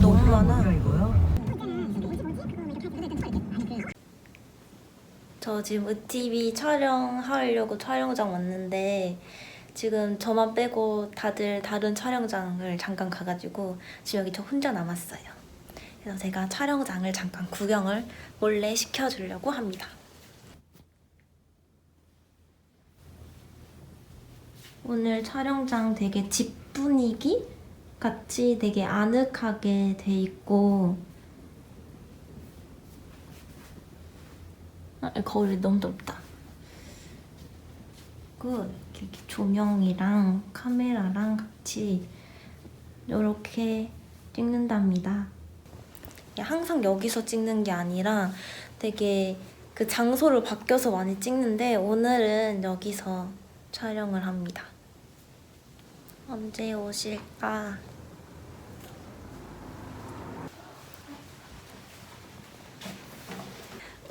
너무 많아. 저 지금 으티비 촬영하려고 촬영장 왔는데 지금 저만 빼고 다들 다른 촬영장을 잠깐 가가지고 지금 여기 저 혼자 남았어요. 그래서 제가 촬영장을 잠깐 구경을 몰래 시켜주려고 합니다. 오늘 촬영장 되게 집 분위기 같이 되게 아늑하게 돼 있고 아, 거울이 너무 덥다. 그 이렇게 조명이랑 카메라랑 같이 이렇게 찍는답니다. 항상 여기서 찍는 게 아니라 되게 그 장소를 바뀌어서 많이 찍는데 오늘은 여기서 촬영을 합니다. 언제 오실까?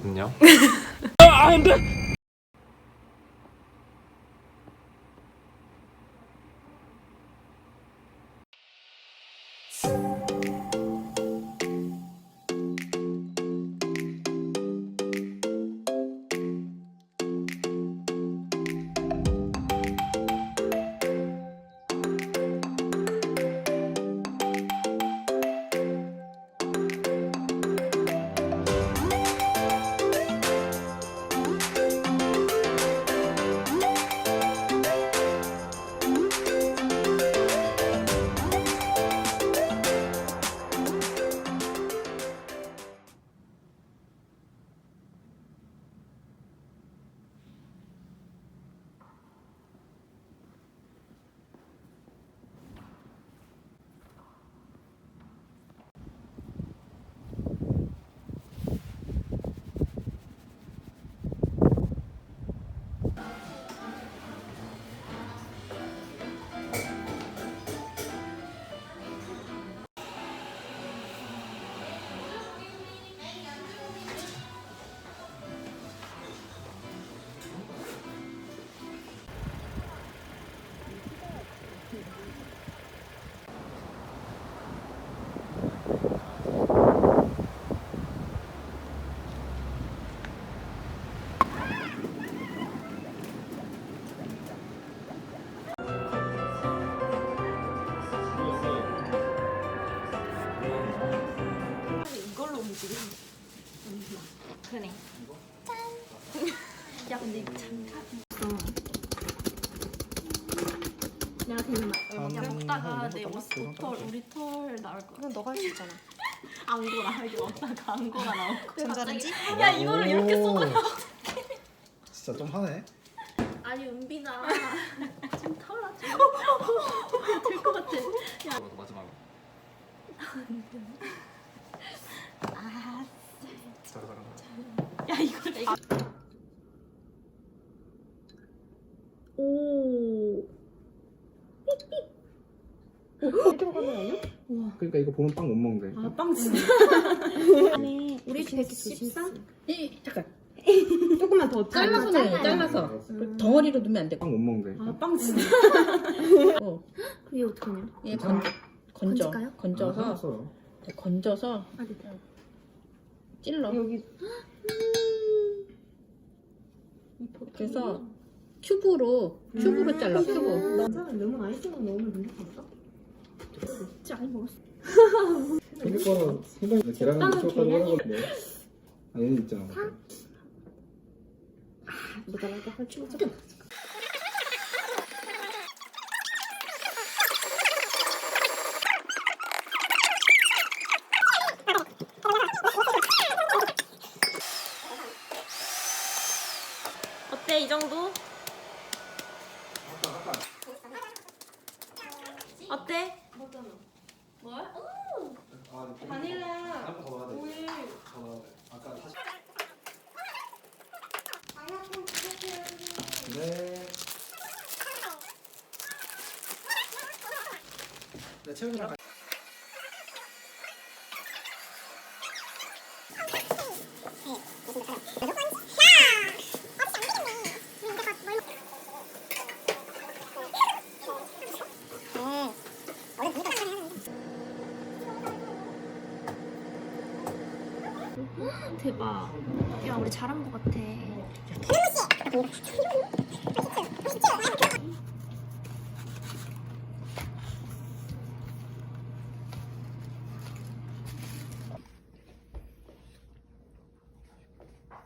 안녕. 그래. 내가 되는 말. 야 먹다가 내 옷, 털 우리 털 나올 거. 그건 너가 할 수 있잖아. 안고라 이렇게 먹다가 안고라 나올 거. 전자레인지? 야 이거를 이렇게 쏟아. 진짜 좀 하네. 아니 은빈아 지금 털어줘. 될것 같아. 마지막. 아, 잠깐 잠깐. 야 이거 내가. 그러니까 이거 보면 빵 못 먹는데. 아빵 진짜. 우리 114? 잠깐 조금만 더 잘라서 넣어요 잘라서. 덩어리로 넣으면 안 돼. 빵 못 먹는데. 아빵 진짜. 어, 그게 어떡하냐? 얘 건, 건져 건질까요? 건져서 알았어. 건져서 아, 됐다. 찔러. 여기 그래서 큐브로 큐브로 잘라 큐브. 나는 레몬 아이스만 넣으면 된것 같다. 진짜 많이 먹었어. 거는 생각이 나는 무쳤다고 계란이- 건데. 아 얘는 있잖아. 모자라게 할줄 모자. 어때 이 정도? 어때? 바닐라 오일. 아까 다시. 네. 네, 채우이랑 같이. 대박. 야 우리 잘한 것 같아.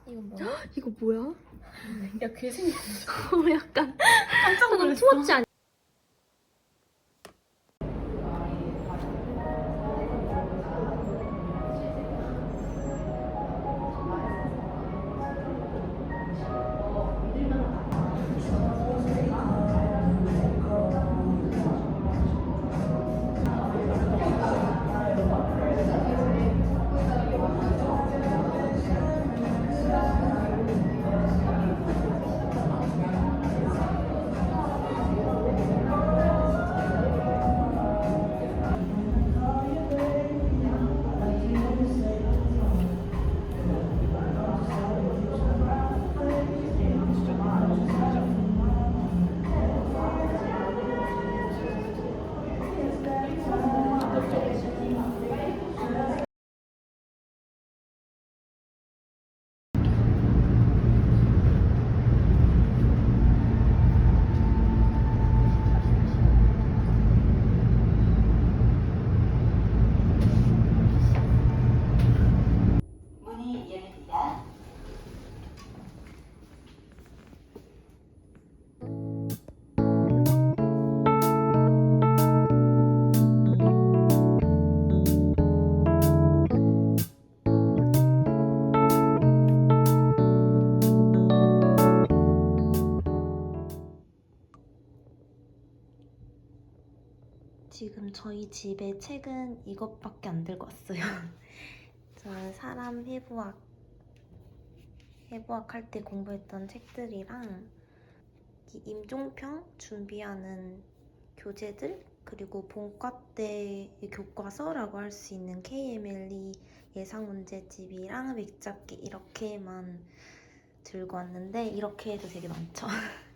이거 뭐야? 이거 뭐야? 야 괴생 어, 약간 깜짝 놀랐어. 투머치 아니야? 저희 집에 책은 이것밖에 안 들고 왔어요. 저 사람 해부학 해부학 할 때 공부했던 책들이랑 이 임종평 준비하는 교재들 그리고 본과 때의 교과서라고 할 수 있는 KMLE 예상 문제집이랑 맥잡기 이렇게만 들고 왔는데 이렇게 해도 되게 많죠.